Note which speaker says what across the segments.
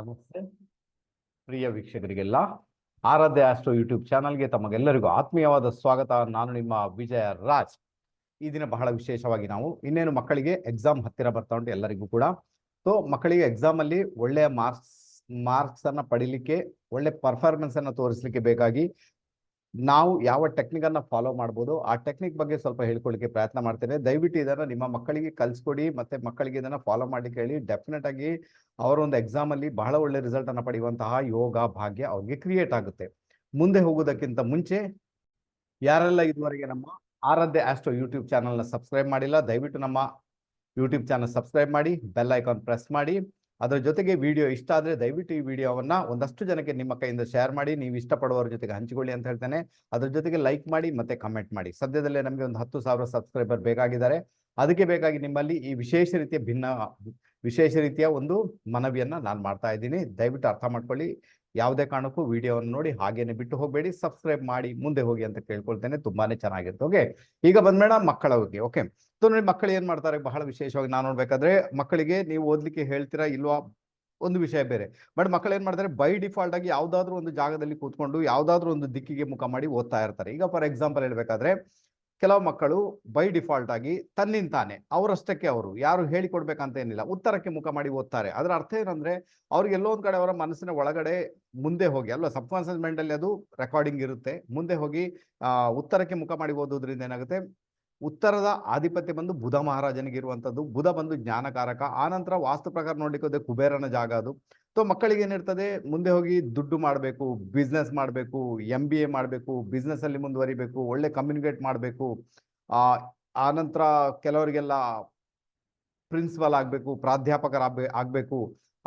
Speaker 1: ನಮಸ್ತೆ. ಪ್ರಿಯ ವೀಕ್ಷಕರಿಗೆಲ್ಲ, ಆರಾಧ್ಯ astro YouTube ಚಾನಲ್ಗೆ ತಮಗೆಲ್ಲರಿಗೂ ಆತ್ಮೀಯವಾದ ಸ್ವಾಗತ. ನಾನು ನಿಮ್ಮ ವಿಜಯ ರಾಜ್. ಈ ದಿನ ಬಹಳ ವಿಶೇಷವಾಗಿ ನಾವು ಇನ್ನೇನು ಮಕ್ಕಳಿಗೆ ಎಕ್ಸಾಮ್ ಹತ್ತಿರ ಬರ್ತಾ ಉಂಟು ಎಲ್ಲರಿಗೂ ಕೂಡ. ಸೊ ಮಕ್ಕಳಿಗೆ ಎಕ್ಸಾಮ್ ಅಲ್ಲಿ ಒಳ್ಳೆಯ ಮಾರ್ಕ್ಸ್ ಮಾರ್ಕ್ಸ್ ಅನ್ನ ಪಡಿಲಿಕ್ಕೆ, ಒಳ್ಳೆ ಪರ್ಫಾರ್ಮೆನ್ಸ್ ಅನ್ನ ತೋರಿಸಲಿಕ್ಕೆ ಬೇಕಾಗಿ ನಾವು ಯಾವ ಟೆಕ್ನಿಕ್ ಅನ್ನ ಫಾಲೋ ಮಾಡ್ಬೋದು, ಆ ಟೆಕ್ನಿಕ್ ಬಗ್ಗೆ ಸ್ವಲ್ಪ ಹೇಳ್ಕೊಳ್ಳಿಕ್ಕೆ ಪ್ರಯತ್ನ ಮಾಡ್ತೇನೆ. ದಯವಿಟ್ಟು ಇದನ್ನ ನಿಮ್ಮ ಮಕ್ಕಳಿಗೆ ಕಲ್ಸ್ಕೊಡಿ, ಮತ್ತೆ ಮಕ್ಕಳಿಗೆ ಇದನ್ನ ಫಾಲೋ ಮಾಡಿ ಹೇಳಿ ಡೆಫಿನೆಟ್ ಆಗಿ ಅವರ ಒಂದು ಎಕ್ಸಾಮ್ ಅಲ್ಲಿ ಬಹಳ ಒಳ್ಳೆ ರಿಸಲ್ಟ್ ಅನ್ನ ಪಡೆಯುವಂತಹ ಯೋಗ, ಭಾಗ್ಯ ಅವ್ರಿಗೆ ಕ್ರಿಯೇಟ್ ಆಗುತ್ತೆ. ಮುಂದೆ ಹೋಗೋದಕ್ಕಿಂತ ಮುಂಚೆ ಯಾರೆಲ್ಲ ಇದುವರೆಗೆ ನಮ್ಮ ಆರಾಧ್ಯ ಆಸ್ಟ್ರೋ ಯೂಟ್ಯೂಬ್ ಚಾನಲ್ನ ಸಬ್ಸ್ಕ್ರೈಬ್ ಮಾಡಿಲ್ಲ, ದಯವಿಟ್ಟು ನಮ್ಮ ಯೂಟ್ಯೂಬ್ ಚಾನಲ್ ಸಬ್ಸ್ಕ್ರೈಬ್ ಮಾಡಿ ಬೆಲ್ ಐಕಾನ್ ಪ್ರೆಸ್ ಮಾಡಿ. ಅದರ ಜೊತೆಗೆ ವಿಡಿಯೋ ಇಷ್ಟ ಆದರೆ ದಯವಿಟ್ಟು ಈ ವಿಡಿಯೋವನ್ನು ಒಂದಷ್ಟು ಜನಕ್ಕೆ ನಿಮ್ಮ ಕೈಯಿಂದ ಶೇರ್ ಮಾಡಿ, ನೀವು ಇಷ್ಟಪಡುವವರ ಜೊತೆಗೆ ಹಂಚಿಕೊಳ್ಳಿ ಅಂತ ಹೇಳ್ತೇನೆ. ಅದ್ರ ಜೊತೆಗೆ ಲೈಕ್ ಮಾಡಿ ಮತ್ತೆ ಕಮೆಂಟ್ ಮಾಡಿ. ಸದ್ಯದಲ್ಲೇ ನಮಗೆ ಒಂದು ಹತ್ತು ಸಾವಿರ ಸಬ್ಸ್ಕ್ರೈಬರ್ ಬೇಕಾಗಿದ್ದಾರೆ. ಅದಕ್ಕೆ ಬೇಕಾಗಿ ನಿಮ್ಮಲ್ಲಿ ಈ ವಿಶೇಷ ರೀತಿಯ ಭಿನ್ನ, ವಿಶೇಷ ರೀತಿಯ ಒಂದು ಮನವಿಯನ್ನು ನಾನು ಮಾಡ್ತಾ ಇದ್ದೀನಿ. ದಯವಿಟ್ಟು ಅರ್ಥ ಮಾಡ್ಕೊಳ್ಳಿ. ಯಾವುದೇ ಕಾರಣಕ್ಕೂ ವಿಡಿಯೋವನ್ನು ನೋಡಿ ಹಾಗೇನೆ ಬಿಟ್ಟು ಹೋಗಬೇಡಿ ಸಬ್ಸ್ಕ್ರೈಬ್ ಮಾಡಿ ಮುಂದೆ ಹೋಗಿ ಅಂತ ಕೇಳ್ಕೊಳ್ತೇನೆ, ತುಂಬಾನೇ ಚೆನ್ನಾಗಿರುತ್ತೆ ಓಕೆ ಈಗ ಬಂದ್ಮೇಡ ಮಕ್ಕಳ ಬಗ್ಗೆ ಓಕೆ ಸೊ ನೋಡಿ ಮಕ್ಕಳು ಏನ್ ಮಾಡ್ತಾರೆ, ಬಹಳ ವಿಶೇಷವಾಗಿ ನಾನು ನೋಡ್ಬೇಕಾದ್ರೆ ಮಕ್ಕಳಿಗೆ ನೀವು ಓದ್ಲಿಕ್ಕೆ ಹೇಳ್ತೀರಾ ಇಲ್ವಾ ಒಂದು ವಿಷಯ ಬೇರೆ. ಬಟ್ ಮಕ್ಕಳು ಏನ್ ಮಾಡ್ತಾರೆ ಬೈ ಡಿಫಾಲ್ಟ್ ಆಗಿ ಯಾವ್ದಾದ್ರು ಒಂದು ಜಾಗದಲ್ಲಿ ಕೂತ್ಕೊಂಡು ಯಾವ್ದಾದ್ರು ಒಂದು ದಿಕ್ಕಿಗೆ ಮುಖ ಮಾಡಿ ಓದ್ತಾ ಇರ್ತಾರೆ. ಈಗ ಫಾರ್ ಎಕ್ಸಾಂಪಲ್ ಹೇಳ್ಬೇಕಾದ್ರೆ ಕೆಲವು ಮಕ್ಕಳು ಬೈ ಡಿಫಾಲ್ಟ್ ಆಗಿ ತನ್ನಿಂತಾನೆ, ಅವರಷ್ಟಕ್ಕೆ ಅವರು, ಯಾರು ಹೇಳಿಕೊಡ್ಬೇಕಂತ ಏನಿಲ್ಲ, ಉತ್ತರಕ್ಕೆ ಮುಖ ಮಾಡಿ ಓದ್ತಾರೆ. ಅದರ ಅರ್ಥ ಏನಂದ್ರೆ, ಅವ್ರಿಗೆ ಎಲ್ಲೋ ಒಂದ್ ಕಡೆ ಅವರ ಮನಸ್ಸಿನ ಒಳಗಡೆ ಮುಂದೆ ಹೋಗಿ, ಅಲ್ವಾ ಸಬ್ ಕಾನ್ಸಿಯಸ್ ಮೈಂಡ್ ಅಲ್ಲಿ ಅದು ರೆಕಾರ್ಡಿಂಗ್ ಇರುತ್ತೆ, ಮುಂದೆ ಹೋಗಿ, ಆ, ಉತ್ತರಕ್ಕೆ ಮುಖ ಮಾಡಿ ಓದೋದ್ರಿಂದ ಏನಾಗುತ್ತೆ, ಉತ್ತರದ ಆಧಿಪತ್ಯ ಬಂದು ಬುಧ ಮಹಾರಾಜನಿಗೆ ಇರುವಂತದ್ದು ಬುಧ ಬಂದು ಜ್ಞಾನಕಾರಕ ಆನಂತರ ವಾಸ್ತು ಪ್ರಕಾರ ನೋಡ್ಲಿಕ್ಕೆ ಕುಬೇರನ ಜಾಗ ಅದು ಸೊ ಮಕ್ಕಳಿಗೆ ಏನಿರ್ತದೆ? ಮುಂದೆ ಹೋಗಿ ದುಡ್ಡು ಮಾಡಬೇಕು ಬಿಸ್ನೆಸ್ ಮಾಡಬೇಕು ಎಂ ಬಿ ಎ ಮಾಡಬೇಕು ಬಿಸ್ನೆಸ್ ಅಲ್ಲಿ ಮುಂದುವರಿಬೇಕು, ಒಳ್ಳೆ ಕಮ್ಯುನಿಕೇಟ್ ಮಾಡಬೇಕು. ಆ ನಂತರ ಕೆಲವರಿಗೆಲ್ಲ ಪ್ರಿನ್ಸಿಪಲ್ ಆಗಬೇಕು ಪ್ರಾಧ್ಯಾಪಕರ ಆಗಬೇಕು.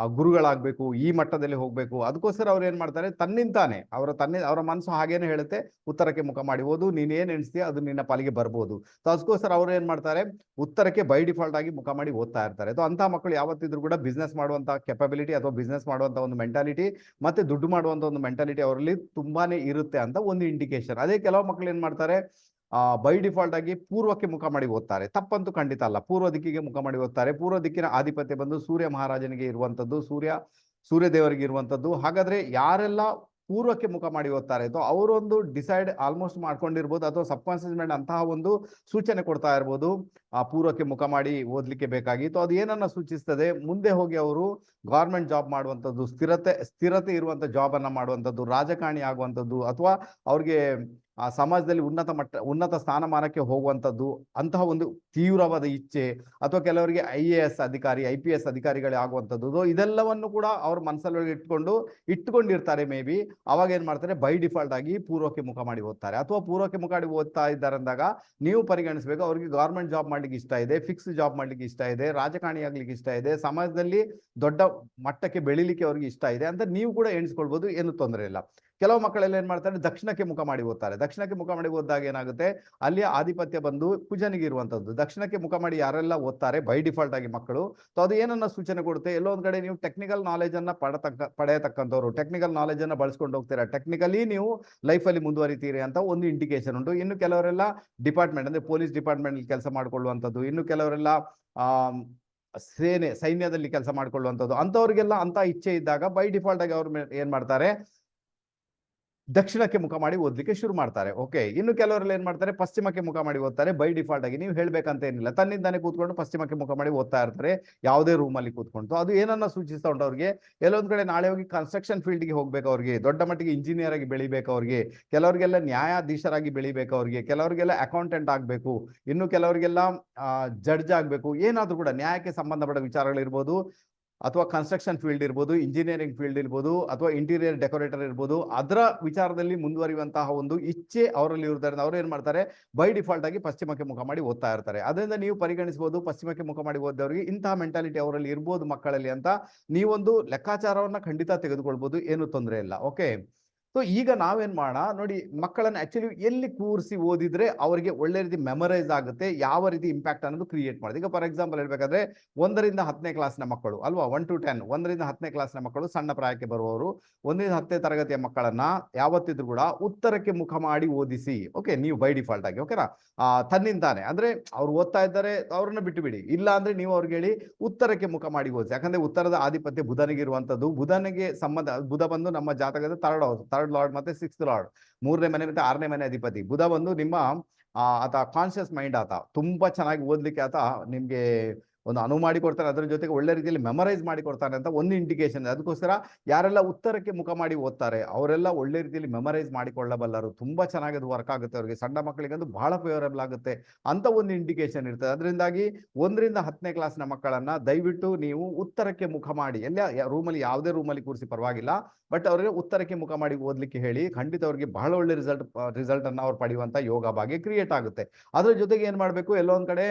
Speaker 1: ಆ ಗುರುಗಳಾಗಬೇಕು, ಈ ಮಟ್ಟದಲ್ಲಿ ಹೋಗಬೇಕು. ಅದಕ್ಕೋಸ್ಕರ ಅವ್ರು ಏನ್ ಮಾಡ್ತಾರೆ? ತನ್ನಿಂತಾನೆ ಅವರ ತನ್ನಿ, ಅವರ ಮನಸ್ಸು ಹಾಗೇನೆ ಹೇಳುತ್ತೆ. ಉತ್ತರಕ್ಕೆ ಮುಖ ಮಾಡಿ ಓದು ನೀನ್ ಏನ್ ಎಣಿಸ್ತೀಯ ಅದು ನಿನ್ನ ಪಾಲಿಗೆ ಬರ್ಬೋದು. ಸೊ ಅದಕ್ಕೋಸ್ಕರ ಅವ್ರು ಏನ್ ಮಾಡ್ತಾರೆ? ಉತ್ತರಕ್ಕೆ ಬೈ ಡಿಫಾಲ್ಟ್ ಆಗಿ ಮುಖ ಮಾಡಿ ಓದ್ತಾ ಇರ್ತಾರೆ. ಸೊ ಅಂತ ಮಕ್ಕಳು ಯಾವತ್ತಿದ್ರು ಕೂಡ ಬಿಸ್ನೆಸ್ ಮಾಡುವಂತ ಕೆಪಬಿಲಿಟಿ ಅಥವಾ ಬಿಸ್ನೆಸ್ ಮಾಡುವಂತ ಒಂದು ಮೆಂಟಾಲಿಟಿ ಮತ್ತೆ ದುಡ್ಡು ಮಾಡುವಂತ ಒಂದು ಮೆಂಟಾಲಿಟಿ ಅವರಲ್ಲಿ ತುಂಬಾನೇ ಇರುತ್ತೆ ಅಂತ ಒಂದು ಇಂಡಿಕೇಶನ್ ಅದೇ ಕೆಲವು ಮಕ್ಕಳು ಏನ್ ಮಾಡ್ತಾರೆ? ಬೈ ಡಿಫಾಲ್ಟ್ ಆಗಿ ಪೂರ್ವಕ್ಕೆ ಮುಖ ಮಾಡಿ ಓದ್ತಾರೆ. ತಪ್ಪಂತೂ ಖಂಡಿತ ಅಲ್ಲ. ಪೂರ್ವ ದಿಕ್ಕಿಗೆ ಮುಖ ಮಾಡಿ ಓದ್ತಾರೆ. ಪೂರ್ವ ದಿಕ್ಕಿನ ಆಧಿಪತ್ಯ ಬಂದು ಸೂರ್ಯ ಮಹಾರಾಜನಿಗೆ ಇರುವಂತದ್ದು ಸೂರ್ಯ ಸೂರ್ಯ ದೇವರಿಗೆ ಇರುವಂತದ್ದು ಹಾಗಾದ್ರೆ ಯಾರೆಲ್ಲ ಪೂರ್ವಕ್ಕೆ ಮುಖ ಮಾಡಿ ಓದ್ತಾರೆ ಅಥವಾ ಅವರೊಂದು ಡಿಸೈಡ್ ಆಲ್ಮೋಸ್ಟ್ ಮಾಡ್ಕೊಂಡಿರ್ಬೋದು ಅಥವಾ ಸಬ್ ಕಾನ್ಸಿಯಸ್ ಮೈಂಡ್ ಅಂತಹ ಒಂದು ಸೂಚನೆ ಕೊಡ್ತಾ ಇರ್ಬೋದು. ಆ, ಪೂರ್ವಕ್ಕೆ ಮುಖ ಮಾಡಿ ಓದ್ಲಿಕ್ಕೆ ಬೇಕಾಗಿತ್ತು. ಅದು ಏನನ್ನ ಸೂಚಿಸ್ತದೆ? ಮುಂದೆ ಹೋಗಿ ಅವರು ಗೌರ್ಮೆಂಟ್ ಜಾಬ್ ಮಾಡುವಂಥದ್ದು, ಸ್ಥಿರತೆ ಸ್ಥಿರತೆ ಇರುವಂತ ಜಾಬ್ ಅನ್ನ ಮಾಡುವಂಥದ್ದು, ರಾಜಕಾರಣಿ ಆಗುವಂಥದ್ದು ಅಥವಾ ಅವ್ರಿಗೆ ಆ ಸಮಾಜದಲ್ಲಿ ಉನ್ನತ ಮಟ್ಟ, ಉನ್ನತ ಸ್ಥಾನಮಾನಕ್ಕೆ ಹೋಗುವಂಥದ್ದು ಅಂತಹ ಒಂದು ತೀವ್ರವಾದ ಇಚ್ಛೆ ಅಥವಾ ಕೆಲವರಿಗೆ ಐ ಎ ಎಸ್ ಅಧಿಕಾರಿ, ಐ ಪಿ ಎಸ್ ಅಧಿಕಾರಿಗಳೇ ಆಗುವಂಥದ್ದು. ಇದೆಲ್ಲವನ್ನು ಕೂಡ ಅವ್ರ ಮನಸ್ಸಲ್ಲಿ ಇಟ್ಕೊಂಡು, ಇಟ್ಕೊಂಡಿರ್ತಾರೆ ಮೇ ಬಿ ಅವಾಗ ಏನ್ ಮಾಡ್ತಾರೆ? ಬೈ ಡಿಫಾಲ್ಟ್ ಆಗಿ ಪೂರ್ವಕ್ಕೆ ಮುಖ ಮಾಡಿ ಓದ್ತಾರೆ. ಅಥವಾ ಪೂರ್ವಕ್ಕೆ ಮುಖ ಮಾಡಿ ಓದ್ತಾ ಇದ್ದಾರೆ ಅಂದಾಗ ನೀವು ಪರಿಗಣಿಸಬೇಕು, ಅವ್ರಿಗೆ ಗೌರ್ಮೆಂಟ್ ಜಾಬ್ ಮಾಡ್ಲಿಕ್ಕೆ ಇಷ್ಟ ಇದೆ ಫಿಕ್ಸ್ ಜಾಬ್ ಮಾಡ್ಲಿಕ್ಕೆ ಇಷ್ಟ ಇದೆ, ರಾಜಕಾರಣಿ ಆಗ್ಲಿಕ್ಕೆ ಇಷ್ಟ ಇದೆ, ಸಮಾಜದಲ್ಲಿ ದೊಡ್ಡ ಮಟ್ಟಕ್ಕೆ ಬೆಳಿಲಿಕ್ಕೆ ಅವ್ರಿಗೆ ಇಷ್ಟ ಇದೆ ಅಂತ ನೀವು ಕೂಡ ಎಣಿಸ್ಕೊಳ್ಬೋದು, ಏನು ತೊಂದರೆ ಇಲ್ಲ. ಕೆಲವು ಮಕ್ಕಳೆಲ್ಲ ಏನ್ ಮಾಡ್ತಾರೆ, ದಕ್ಷಿಣಕ್ಕೆ ಮುಖ ಮಾಡಿ ಓದ್ತಾರೆ ದಕ್ಷಿಣಕ್ಕೆ ಮುಖ ಮಾಡಿ ಓದಿದಾಗ ಏನಾಗುತ್ತೆ? ಅಲ್ಲಿ ಆಧಿಪತ್ಯ ಬಂದು ಕುಜನಿಗೆ ಇರುವಂತದ್ದು. ದಕ್ಷಿಣಕ್ಕೆ ಮುಖ ಮಾಡಿ ಯಾರೆಲ್ಲ ಓದ್ತಾರೆ? ಬೈ ಡಿಫಾಲ್ಟ್ ಆಗಿ ಮಕ್ಕಳು. ಸೊ ಅದು ಏನನ್ನ ಸೂಚನೆ ಕೊಡುತ್ತೆ? ಎಲ್ಲೊಂದ್ ಕಡೆ ನೀವು ಟೆಕ್ನಿಕಲ್ ನಾಲೆಜ್ ಅನ್ನ ಪಡತಕ್ಕ, ಪಡೆಯತಕ್ಕಂಥವ್ರು. ಟೆಕ್ನಿಕಲ್ ನಾಲೆಜ್ ಅನ್ನ ಬಳಸ್ಕೊಂಡು ಹೋಗ್ತೀರಾ? ಟೆಕ್ನಿಕಲಿ ನೀವು ಲೈಫ್ ಅಲ್ಲಿ ಮುಂದುವರಿತೀರಿ ಅಂತ ಒಂದು ಇಂಡಿಕೇಶನ್ ಉಂಟು. ಇನ್ನು ಕೆಲವರೆಲ್ಲ ಡಿಪಾರ್ಟ್ಮೆಂಟ್ ಅಂದ್ರೆ ಪೊಲೀಸ್ ಡಿಪಾರ್ಟ್ಮೆಂಟ್ ಕೆಲಸ ಮಾಡ್ಕೊಳ್ಳುವಂಥದ್ದು ಇನ್ನು ಕೆಲವರೆಲ್ಲ ಸೇನೆ, ಸೈನ್ಯದಲ್ಲಿ ಕೆಲಸ ಮಾಡ್ಕೊಳ್ಳುವಂಥದ್ದು ಅಂಥವ್ರಿಗೆಲ್ಲ ಅಂತ ಇಚ್ಛೆ ಇದ್ದಾಗ ಬೈ ಡಿಫಾಲ್ಟ್ ಆಗಿ ಅವ್ರು ಏನ್ ಮಾಡ್ತಾರೆ? ದಕ್ಷಿಣಕ್ಕೆ ಮುಖ ಮಾಡಿ ಓದಲಿಕ್ಕೆ ಶುರು ಮಾಡ್ತಾರೆ. ಓಕೆ, ಇನ್ನು ಕೆಲವರಲ್ಲಿ ಏನ್ ಮಾಡ್ತಾರೆ? ಪಶ್ಚಿಮಕ್ಕೆ ಮುಖ ಮಾಡಿ ಓದ್ತಾರೆ. ಬೈ ಡಿಫಾಲ್ಟ್ ಆಗಿ ನೀವು ಹೇಳ್ಬೇಕಂತ ಏನಿಲ್ಲ. ತನ್ನಿಂದಾನೆ ಕೂತ್ಕೊಂಡು ಪಶ್ಚಿಮಕ್ಕೆ ಮುಖ ಮಾಡಿ ಓದ್ತಾ ಇರ್ತಾರೆ. ಯಾವುದೇ ರೂಮ್ ಅಲ್ಲಿ ಕೂತ್ಕೊಂಡು. ಅದು ಏನನ್ನ ಸೂಚಿಸ್ತಾ ಉಂಟು ಅವ್ರಿಗೆ? ಎಲ್ಲೊಂದ್ ಕಡೆ ನಾಳೆ ಹೋಗಿ ಕನ್ಸ್ಟ್ರಕ್ಷನ್ ಫೀಲ್ಡ್ಗೆ ಹೋಗ್ಬೇಕು ಅವ್ರಿಗೆ. ದೊಡ್ಡ ಮಟ್ಟಿಗೆ ಇಂಜಿನಿಯರ್ ಆಗಿ ಬೆಳಿಬೇಕು ಅವ್ರಿಗೆ. ಕೆಲವರಿಗೆಲ್ಲ ನ್ಯಾಯಾಧೀಶರಾಗಿ ಬೆಳಿಬೇಕು ಅವ್ರಿಗೆ. ಕೆಲವರಿಗೆಲ್ಲ ಅಕೌಂಟೆಂಟ್ ಆಗ್ಬೇಕು. ಇನ್ನು ಕೆಲವರಿಗೆಲ್ಲ ಜಡ್ಜ್ ಆಗ್ಬೇಕು. ಏನಾದ್ರೂ ಕೂಡ ನ್ಯಾಯಕ್ಕೆ ಸಂಬಂಧಪಟ್ಟ ವಿಚಾರಗಳಿರ್ಬೋದು. ಅಥವಾ ಕನ್ಸ್ಟ್ರಕ್ಷನ್ ಫೀಲ್ಡ್ ಇರ್ಬೋದು ಇಂಜಿನಿಯರಿಂಗ್ ಫೀಲ್ಡ್ ಇರ್ಬೋದು, ಅಥವಾ ಇಂಟೀರಿಯರ್ ಡೆಕೋರೇಟರ್ ಇರ್ಬೋದು, ಅದರ ವಿಚಾರದಲ್ಲಿ ಮುಂದುವರಿಯುವಂತಹ ಒಂದು ಇಚ್ಛೆ ಅವರಲ್ಲಿ ಇರ್ತಾರೆ ಅವ್ರು ಏನು ಮಾಡ್ತಾರೆ ಬೈ ಡಿಫಾಲ್ಟ್ ಆಗಿ ಪಶ್ಚಿಮಕ್ಕೆ ಮುಖ ಮಾಡಿ ಓದ್ತಾ ಇರ್ತಾರೆ. ಅದರಿಂದ ನೀವು ಪರಿಗಣಿಸಬಹುದು ಪಶ್ಚಿಮಕ್ಕೆ ಮುಖ ಮಾಡಿ ಓದೋರಿಗೆ ಇಂತಹ ಮೆಂಟಾಲಿಟಿ ಅವರಲ್ಲಿ ಇರ್ಬೋದು ಮಕ್ಕಳಲ್ಲಿ ಅಂತ ನೀವೊಂದು ಲೆಕ್ಕಾಚಾರವನ್ನು ಖಂಡಿತ ತೆಗೆದುಕೊಳ್ಬೋದು, ಏನು ತೊಂದರೆ ಇಲ್ಲ ಓಕೆ ಸೊ ಈಗ ನಾವೇನ್ ಮಾಡೋಣ? ನೋಡಿ, ಮಕ್ಕಳನ್ನ ಆಕ್ಚುಲಿ ಎಲ್ಲಿ ಕೂರಿಸಿ ಓದಿದ್ರೆ ಅವರಿಗೆ ಒಳ್ಳೆ ರೀತಿ ಮೆಮರೈಸ್ ಆಗುತ್ತೆ, ಯಾವ ರೀತಿ ಇಂಪ್ಯಾಕ್ಟ್ ಅನ್ನೋದು ಕ್ರಿಯೇಟ್ ಮಾಡೋದು ಈಗ ಫಾರ್ ಎಕ್ಸಾಂಪಲ್ ಹೇಳ್ಬೇಕಾದ್ರೆ, ಒಂದರಿಂದ ಹತ್ತನೇ ಕ್ಲಾಸ್ನ ಮಕ್ಕಳು, ಅಲ್ವಾ? ಒನ್ ಟು ಟೆನ್ ಒಂದರಿಂದ ಹತ್ತನೇ ಕ್ಲಾಸ್ನ ಮಕ್ಕಳು ಸಣ್ಣ ಪ್ರಾಯಕ್ಕೆ ಬರುವವರು. ಒಂದರಿಂದ ಹತ್ತನೇ ತರಗತಿಯ ಮಕ್ಕಳನ್ನ ಯಾವತ್ತಿದ್ರು ಕೂಡ ಉತ್ತರಕ್ಕೆ ಮುಖ ಮಾಡಿ ಓದಿಸಿ. ಓಕೆ ನೀವು ಬೈ ಡಿಫಾಲ್ಟ್ ಆಗಿ ಓಕೆನಾ ತನ್ನಿಂದಾನೆ ಅಂದ್ರೆ ಅವ್ರು ಓದ್ತಾ ಇದ್ದಾರೆ, ಅವ್ರನ್ನ ಬಿಟ್ಟು ಬಿಡಿ ಇಲ್ಲ ಅಂದ್ರೆ ನೀವು ಅವ್ರಿಗೆ ಹೇಳಿ ಉತ್ತರಕ್ಕೆ ಮುಖ ಮಾಡಿ ಓದಿಸಿ. ಯಾಕಂದ್ರೆ ಉತ್ತರದ ಆಧಿಪತ್ಯ ಬುಧನಿಗೆ ಇರುವಂತದ್ದು ಬುಧನಿಗೆ ಸಂಬಂಧ, ಬುಧ ಬಂದು ನಮ್ಮ ಜಾತಕದ ತರಡ್ ಥರ್ಡ್ ಲಾರ್ಡ್ ಮತ್ತೆ ಸಿಕ್ಸ್ತ್ ಲಾರ್ಡ್. ಮೂರನೇ ಮನೆ ಮತ್ತೆ ಆರನೇ ಮನೆ ಅಧಿಪತಿ. ಬುಧ ಒಂದು ನಿಮ್ಮ ಆತ ಕಾನ್ಶಿಯಸ್ ಮೈಂಡ್ ಆತ. ತುಂಬಾ ಚೆನ್ನಾಗಿ ಓದ್ಲಿಕ್ಕೆ ಆತ ನಿಮ್ಗೆ ಒಂದು ಅನುವು ಮಾಡಿ ಕೊಡ್ತಾರೆ, ಅದ್ರ ಜೊತೆಗೆ ಒಳ್ಳೆ ರೀತಿಯಲ್ಲಿ ಮೆಮರೈಸ್ ಮಾಡಿ ಕೊಡ್ತಾರೆ ಅಂತ ಒಂದು ಇಂಡಿಕೇಶನ್ ಅದಕ್ಕೋಸ್ಕರ ಯಾರೆಲ್ಲ ಉತ್ತರಕ್ಕೆ ಮುಖ ಮಾಡಿ ಓದ್ತಾರೆ, ಅವರೆಲ್ಲ ಒಳ್ಳೆ ರೀತಿಯಲ್ಲಿ ಮೆಮರೈಸ್ ಮಾಡಿಕೊಳ್ಳಬಲ್ಲರು ತುಂಬಾ ಚೆನ್ನಾಗಿ ಅದು ವರ್ಕ್ ಆಗುತ್ತೆ ಅವರಿಗೆ. ಸಣ್ಣ ಮಕ್ಕಳಿಗಂತೂ ಬಹಳ ಫೇವರಬಲ್ ಆಗುತ್ತೆ ಅಂತ ಒಂದು ಇಂಡಿಕೇಶನ್ ಇರ್ತದೆ. ಅದರಿಂದಾಗಿ ಒಂದರಿಂದ ಹತ್ತನೇ ಕ್ಲಾಸ್ನ ಮಕ್ಕಳನ್ನ ದಯವಿಟ್ಟು ನೀವು ಉತ್ತರಕ್ಕೆ ಮುಖ ಮಾಡಿ. ಎಲ್ಲ ರೂಮಲ್ಲಿ ಯಾವುದೇ ರೂಮಲ್ಲಿ ಕೂರಿಸಿ ಪರವಾಗಿಲ್ಲ ಬಟ್ ಅವರಿಗೆ ಉತ್ತರಕ್ಕೆ ಮುಖ ಮಾಡಿ ಓದಲಿಕ್ಕೆ ಹೇಳಿ, ಖಂಡಿತ ಅವರಿಗೆ ಬಹಳ ಒಳ್ಳೆ ರಿಸಲ್ಟ್ ರಿಸಲ್ಟ್ ಅನ್ನ ಅವ್ರು ಪಡೆಯುವಂತ ಯೋಗ ಭಾಗ್ಯ ಕ್ರಿಯೇಟ್ ಆಗುತ್ತೆ. ಅದ್ರ ಜೊತೆಗೆ ಏನ್ ಮಾಡ್ಬೇಕು? ಎಲ್ಲೋ ಒಂದ್ ಕಡೆ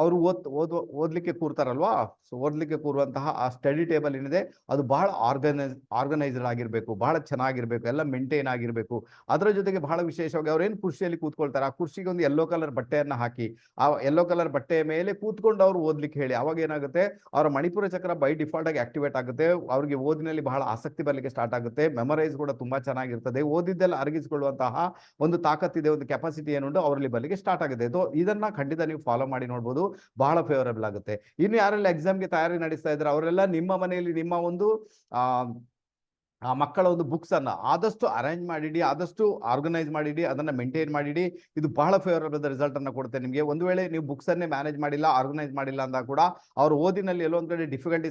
Speaker 1: ಅವರು ಓದ್ ಓದ್ ಓದ್ಲಿಕ್ಕೆ ಕೂರ್ತಾರಲ್ವಾ? ಸೊ ಓದ್ಲಿಕ್ಕೆ ಕೂರುವಂತಹ ಆ ಸ್ಟಡಿ ಟೇಬಲ್ ಏನಿದೆ, ಅದು ಬಹಳ ಆರ್ಗನೈಸ್ ಆರ್ಗನೈಸ್ಡ್ ಆಗಿರ್ಬೇಕು, ಬಹಳ ಚೆನ್ನಾಗಿರ್ಬೇಕು, ಎಲ್ಲ ಮೇಂಟೈನ್ ಆಗಿರ್ಬೇಕು. ಅದರ ಜೊತೆಗೆ ಬಹಳ ವಿಶೇಷವಾಗಿ ಅವ್ರು ಏನು ಕುರ್ಚಿಯಲ್ಲಿ ಕೂತ್ಕೊಳ್ತಾರೆ? ಆ ಕುರ್ಚಿಗೆ ಒಂದು ಯೆಲ್ಲೋ ಕಲರ್ ಬಟ್ಟೆಯನ್ನು ಹಾಕಿ, ಆ ಯೆಲ್ಲೋ ಕಲರ್ ಬಟ್ಟೆಯ ಮೇಲೆ ಕೂತ್ಕೊಂಡು ಅವ್ರು ಓದ್ಲಿಕ್ಕೆ ಹೇಳಿ. ಅವಾಗ ಏನಾಗುತ್ತೆ? ಅವರ ಮಣಿಪುರ ಚಕ್ರ ಬೈ ಡಿಫಾಲ್ಟ್ ಆಗಿ ಆಕ್ಟಿವೇಟ್ ಆಗುತ್ತೆ. ಅವ್ರಿಗೆ ಓದಿನಲ್ಲಿ ಬಹಳ ಆಸಕ್ತಿ ಬರಲಿಕ್ಕೆ ಸ್ಟಾರ್ಟ್ ಆಗುತ್ತೆ. ಮೆಮರೈಸ್ ಕೂಡ ತುಂಬಾ ಚೆನ್ನಾಗಿರ್ತದೆ. ಓದಿದ್ದೆಲ್ಲ ಅರಗಿಸಿಕೊಳ್ಳುವಂತಹ ಒಂದು ತಾಕತ್ತಿದೆ, ಒಂದು ಕೆಪಾಸಿಟಿ ಏನುಂಟು ಅವರಲ್ಲಿ ಬರಲಿಕ್ಕೆ ಸ್ಟಾರ್ಟ್ ಆಗುತ್ತೆ. ಇದನ್ನ ಖಂಡಿತ ನೀವು ಫಾಲೋ ಮಾಡಿ ನೋಡ್ಬೋದು. ಬಹಳ ಆಗುತ್ತೆ. ಇನ್ನು ಯಾರೆಲ್ಲ ಎಕ್ಸಾಮ್ಗೆ ತಯಾರಿ ನಡೆಸ್ತಾ ಇದ್ದಾರೆ ಅವರೆಲ್ಲ ನಿಮ್ಮ ಮನೆಯಲ್ಲಿ ನಿಮ್ಮ ಒಂದು ಆ ಮಕ್ಕಳ ಒಂದು ಬುಕ್ಸ್ ಅನ್ನ ಆದಷ್ಟು ಅರೇಂಜ್ ಮಾಡಿಡಿ, ಆದಷ್ಟು ಆರ್ಗನೈಸ್ ಮಾಡಿಡಿ, ಅದನ್ನ ಮೇಂಟೈನ್ ಮಾಡಿಡಿ. ಇದು ಬಹಳ ಫೇವರಬಲ್ ರಿಸಲ್ಟ್ ಅನ್ನ ಕೊಡುತ್ತೆ ನಿಮಗೆ. ಒಂದು ವೇಳೆ ನೀವು ಬುಕ್ಸ್ ಅನ್ನೇ ಮ್ಯಾನೇಜ್ ಮಾಡಿಲ್ಲ ಆರ್ಗನೈಸ್ ಮಾಡಿಲ್ಲ ಅಂದಾಗ ಕೂಡ ಅವ್ರ ಓದಿನಲ್ಲಿ ಎಲ್ಲೊಂದ್ ಕಡೆ ಡಿಫಿಕಲ್ಟಿ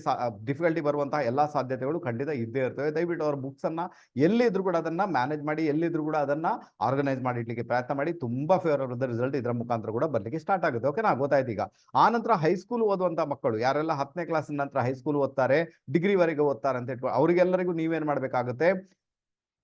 Speaker 1: ಡಿಫಿಕಲ್ಟಿ ಬರುವಂತಹ ಎಲ್ಲಾ ಸಾಧ್ಯತೆಗಳು ಖಂಡಿತ ಇದ್ದೇ ಇರ್ತವೆ. ದಯವಿಟ್ಟು ಅವ್ರ ಬುಕ್ಸ್ ಅನ್ನ ಎಲ್ಲಿದ್ರು ಕೂಡ ಅದನ್ನ ಮ್ಯಾನೇಜ್ ಮಾಡಿ, ಎಲ್ಲಿದ್ರು ಕೂಡ ಅದನ್ನ ಆರ್ಗನೈಸ್ ಮಾಡಿಡ್ಲಿಕ್ಕೆ ಪ್ರಯತ್ನ ಮಾಡಿ. ತುಂಬಾ ಫೇವರಬಲ್ ರಿಸಲ್ಟ್ ಇದರ ಮುಖಾಂತರ ಕೂಡ ಬರ್ಲಿಕ್ಕೆ ಸ್ಟಾರ್ಟ್ ಆಗುತ್ತೆ. ಓಕೆನಾ ಗೊತ್ತಾಯ್ತು ಈಗ. ಆ ನಂತರ ಹೈಸ್ಕೂಲ್ ಓದುವಂತ ಮಕ್ಕಳು, ಯಾರೆಲ್ಲ ಹತ್ತನೇ ಕ್ಲಾಸ್ ನಂತರ ಹೈಸ್ಕೂಲ್ ಓದ್ತಾರೆ ಡಿಗ್ರಿವರೆಗೆ ಓದ್ತಾರೆ ಅಂತ ಇಟ್ಕೊಂಡು ಅವರಿಗೆಲ್ಲರಿಗೂ ನೀವೇನ್ ಮಾಡ್ಬೇಕಾಗುತ್ತೆ.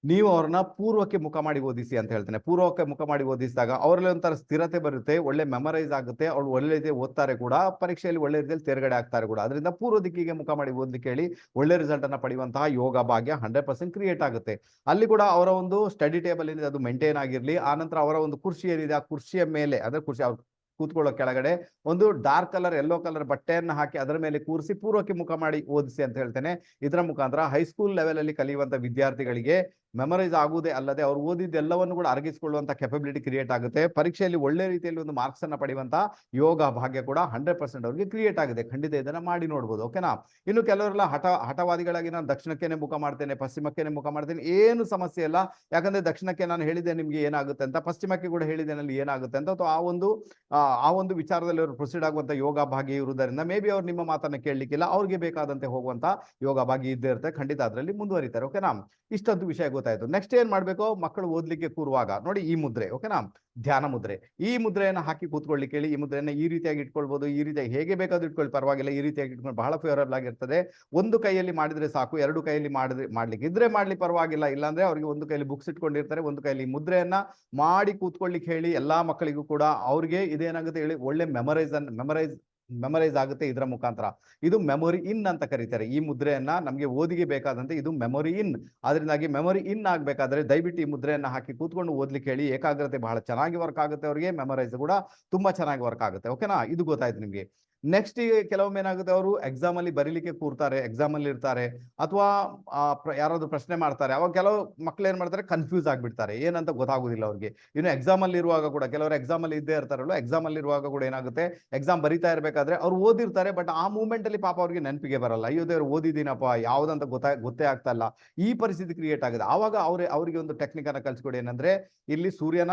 Speaker 1: ನೀವು ಅವ್ರನ್ನ ಪೂರ್ವಕ್ಕೆ ಮುಖ ಮಾಡಿ ಓದಿಸಿ ಅಂತ ಹೇಳ್ತೇನೆ. ಪೂರ್ವಕ್ಕೆ ಮುಖ ಮಾಡಿ ಓದಿಸಿದಾಗ ಅವರಲ್ಲಿ ಒಂಥರ ಸ್ಥಿರತೆ ಬರುತ್ತೆ, ಒಳ್ಳೆ ಮೆಮರೈಸ್ ಆಗುತ್ತೆ, ಅವ್ರು ಒಳ್ಳೆ ರೀತಿ ಓದ್ತಾರೆ ಕೂಡ, ಪರೀಕ್ಷೆಯಲ್ಲಿ ಒಳ್ಳೆ ರೀತಿಯಲ್ಲಿ ತೇರ್ಗಡೆ ಆಗ್ತಾರೆ ಕೂಡ. ಅದರಿಂದ ಪೂರ್ವ ದಿಕ್ಕಿಗೆ ಮುಖ ಮಾಡಿ ಓದ್ಲಿಕ್ಕೆ ಹೇಳಿ ಒಳ್ಳೆ ರಿಸಲ್ಟ್ ಅನ್ನ ಪಡೆಯುವಂತಹ ಯೋಗ ಭಾಗ್ಯ ಹಂಡ್ರೆಡ್ ಪರ್ಸೆಂಟ್ ಕ್ರಿಯೇಟ್ ಆಗುತ್ತೆ. ಅಲ್ಲಿ ಕೂಡ ಅವರ ಒಂದು ಸ್ಟಡಿ ಟೇಬಲ್ ಏನಿದೆ ಅದು ಮೇಂಟೈನ್ ಆಗಿರಲಿ, ಆ ನಂತರ ಅವರ ಒಂದು ಕುರ್ಚಿ ಏನಿದೆ, ಆ ಕುರ್ಚಿಯ ಮೇಲೆ, ಅಂದ್ರೆ ಕುರ್ಚಿ ಅವ್ರು ಕೂತ್ಕೊಳ್ಳೋ ಕೆಳಗಡೆ ಒಂದು ಡಾರ್ಕ್ ಕಲರ್ ಯೆಲ್ಲೋ ಕಲರ್ ಬಟ್ಟೆಯನ್ನು ಹಾಕಿ ಅದರ ಮೇಲೆ ಕೂರಿಸಿ ಪೂರ್ವಕ್ಕೆ ಮುಖ ಮಾಡಿ ಓದಿಸಿ ಅಂತ ಹೇಳ್ತೇನೆ. ಇದರ ಮುಖಾಂತರ ಹೈಸ್ಕೂಲ್ ಲೆವೆಲ್ ಅಲ್ಲಿ ಕಲಿಯುವಂತ ವಿದ್ಯಾರ್ಥಿಗಳಿಗೆ ಮೆಮರೈಸ್ ಆಗುವುದೇ ಅಲ್ಲದೆ ಅವ್ರು ಓದಿದ್ದೆಲ್ಲವನ್ನು ಕೂಡ ಅರಗಿಸಿಕೊಳ್ಳುವಂತ ಕೆಪಬಿಲಿಟಿ ಕ್ರಿಯೇಟ್ ಆಗುತ್ತೆ. ಪರೀಕ್ಷೆಯಲ್ಲಿ ಒಳ್ಳೆ ರೀತಿಯಲ್ಲಿ ಒಂದು ಮಾರ್ಕ್ಸ್ ಅನ್ನ ಪಡೆಯುವಂತ ಯೋಗ ಭಾಗ್ಯ ಕೂಡ ಹಂಡ್ರೆಡ್ ಪರ್ಸೆಂಟ್ ಅವ್ರಿಗೆ ಕ್ರಿಯೇಟ್ ಆಗಿದೆ. ಖಂಡಿತ ಇದನ್ನ ಮಾಡಿ ನೋಡ್ಬೋದು ಓಕೆನಾ ಇನ್ನು ಕೆಲವರೆಲ್ಲ ಹಠ, ಹಠವಾದಿಗಳಾಗಿ ನಾನು ದಕ್ಷಿಣಕ್ಕೇನೆ ಮುಖ ಮಾಡ್ತೇನೆ, ಪಶ್ಚಿಮಕ್ಕೇನೆ ಮುಖ ಮಾಡ್ತೇನೆ, ಏನು ಸಮಸ್ಯೆ ಇಲ್ಲ. ಯಾಕಂದ್ರೆ ದಕ್ಷಿಣಕ್ಕೆ ನಾನು ಹೇಳಿದೆ ನಿಮ್ಗೆ ಏನಾಗುತ್ತೆ ಅಂತ, ಪಶ್ಚಿಮಕ್ಕೆ ಕೂಡ ಹೇಳಿದೆ ನಲ್ಲಿ ಏನಾಗುತ್ತೆ ಅಂತ, ಅಥವಾ ಆ ಒಂದು, ಆ ಆ ಒಂದು ವಿಚಾರದಲ್ಲಿ ಅವರು ಪ್ರೊಸೀಡ್ ಆಗುವಂತ ಯೋಗ ಭಾಗ್ಯ ಇರುವುದರಿಂದ ಮೇ ಬಿ ಅವ್ರು ನಿಮ್ಮ ಮಾತನ್ನ ಕೇಳಲಿಕ್ಕಿಲ್ಲ, ಅವ್ರಿಗೆ ಬೇಕಾದಂತೆ ಹೋಗುವಂತ ಯೋಗ ಭಾಗ್ಯ ಇದ್ದೇ ಇರುತ್ತೆ. ಖಂಡಿತ ಅದರಲ್ಲಿ ಮುಂದುವರಿತಾರೆ ಓಕೆನಾ ಇಷ್ಟೊಂದು ವಿಷಯ ಗೊತ್ತಾಯ್ತು ನೆಕ್ಸ್ಟ್ ಏನ್ ಮಾಡ್ಬೇಕು? ಮಕ್ಕಳು ಓದ್ಲಿಕ್ಕೆ ಕೂರುವಾಗ. ನೋಡಿ ಈ ಮುದ್ರೆ ಓಕೆನಾ ಧ್ಯಾನ ಮುದ್ರೆ. ಈ ಮುದ್ರೆಯನ್ನ ಹಾಕಿ ಕೂತ್ಕೊಳ್ಳಿ ಹೇಳಿ ಈ ಮುದ್ರೆಯನ್ನ ಈ ರೀತಿಯಾಗಿ ಇಟ್ಕೊಳ್ಬಹುದು ಈ ರೀತಿಯಾಗಿ ಹೇಗೆ ಬೇಕಾದ್ರೂ ಇಟ್ಕೊಳ್ಳಿ, ಪರವಾಗಿಲ್ಲ, ಈ ರೀತಿಯಾಗಿ ಇಟ್ಕೊಂಡು ಬಹಳ ಫೇವರಬಲ್ ಆಗಿರ್ತದೆ. ಒಂದು ಕೈಯಲ್ಲಿ ಮಾಡಿದ್ರೆ ಸಾಕು, ಎರಡು ಕೈಯಲ್ಲಿ ಮಾಡಿದ್ರೆ ಮಾಡ್ಲಿಕ್ಕೆ ಇದ್ರೆ ಮಾಡ್ಲಿಕ್ಕೆ ಪರವಾಗಿಲ್ಲ, ಇಲ್ಲಾಂದ್ರೆ ಅವರಿಗೆ ಒಂದು ಕೈಯಲ್ಲಿ ಬುಕ್ಸ್ ಇಟ್ಕೊಂಡಿರ್ತಾರೆ, ಒಂದು ಕೈಯಲ್ಲಿ ಮುದ್ರೆಯನ್ನ ಮಾಡಿ ಕೂತ್ಕೊಳ್ಳಿಕ್ಕೆ ಹೇಳಿ, ಎಲ್ಲಾ ಮಕ್ಕಳಿಗೂ ಕೂಡ ಅವ್ರಿಗೆ ಇದೇನಾಗುತ್ತೆ ಹೇಳಿ, ಒಳ್ಳೆ ಮೆಮರೈಸ್ ಅನ್ ಮೆಮರೈಸ್ ಮೆಮರೈಸ್ ಆಗುತ್ತೆ ಇದರ ಮುಖಾಂತರ. ಇದು ಮೆಮೊರಿ ಇನ್ ಅಂತ ಕರೀತಾರೆ. ಈ ಮುದ್ರೆಯನ್ನ ನಮಗೆ ಓದಿಗೆ ಬೇಕಾದಂತೆ ಇದು ಮೆಮೊರಿ ಇನ್ ಅದರಿಂದಾಗಿ ಮೆಮೊರಿ ಇನ್ ಆಗಬೇಕಾದ್ರೆ ದಯವಿಟ್ಟು ಈ ಮುದ್ರೆಯನ್ನ ಹಾಕಿ ಕೂತ್ಕೊಂಡು ಓದ್ಲಿಕ್ಕೆ ಹೇಳಿ. ಏಕಾಗ್ರತೆ ಬಹಳ ಚೆನ್ನಾಗಿ ವರ್ಕ್ ಆಗುತ್ತೆ ಅವರಿಗೆ. ಮೆಮೊರೈಸ್ ಕೂಡ ತುಂಬಾ ಚೆನ್ನಾಗಿ ವರ್ಕ್ ಆಗುತ್ತೆ. ಓಕೆನಾ ಇದು ಗೊತ್ತಾಯ್ತು ನಿಮ್ಗೆ. ನೆಕ್ಸ್ಟ್ ಕೆಲವೊಮ್ಮೆ ಏನಾಗುತ್ತೆ ಅವರು ಎಕ್ಸಾಮ್ ಅಲ್ಲಿ ಬರೀಲಿಕ್ಕೆ ಕೂರ್ತಾರೆ ಎಕ್ಸಾಮ್ ಅಲ್ಲಿ ಇರ್ತಾರೆ, ಅಥವಾ ಯಾರಾದ್ರೂ ಪ್ರಶ್ನೆ ಮಾಡ್ತಾರೆ, ಅವಾಗ ಕೆಲವು ಮಕ್ಳು ಏನ್ ಮಾಡ್ತಾರೆ ಕನ್ಫ್ಯೂಸ್ ಆಗ್ಬಿಡ್ತಾರೆ. ಏನಂತ ಗೊತ್ತಾಗುದಿಲ್ಲ ಅವ್ರಿಗೆ. ಇನ್ನು ಎಕ್ಸಾಮ್ ಅಲ್ಲಿ ಇರುವಾಗ ಕೂಡ, ಕೆಲವರು ಎಕ್ಸಾಮ್ ಅಲ್ಲಿ ಇದ್ದೇ ಇರ್ತಾರಲ್ಲ ಎಕ್ಸಾಮ್ ಅಲ್ಲಿ ಇರುವಾಗ ಕೂಡ ಏನಾಗುತ್ತೆ ಎಕ್ಸಾಮ್ ಬರಿತಾ ಇರ್ಬೇಕಾದ್ರೆ ಅವ್ರು ಓದಿರ್ತಾರೆ ಬಟ್ ಆ ಮೂಮೆಂಟ್ ಅಲ್ಲಿ ಪಾಪ ಅವ್ರಿಗೆ ನೆನಪಿಗೆ ಬರಲ್ಲ. ಅಯ್ಯೋ ದೇವ್ರು, ಓದಿದ್ದೀನಪ್ಪ, ಯಾವ್ದಂತ ಗೊತ್ತಾ, ಗೊತ್ತೇ ಆಗ್ತಾ ಇಲ್ಲ. ಈ ಪರಿಸ್ಥಿತಿ ಕ್ರಿಯೇಟ್ ಆಗಿದೆ. ಆವಾಗ ಅವ್ರೆ, ಅವರಿಗೆ ಒಂದು ಟೆಕ್ನಿಕ್ ಅನ್ನ ಕಲ್ಸ್ಕೊಡಿ ಏನಂದ್ರೆ, ಇಲ್ಲಿ ಸೂರ್ಯನ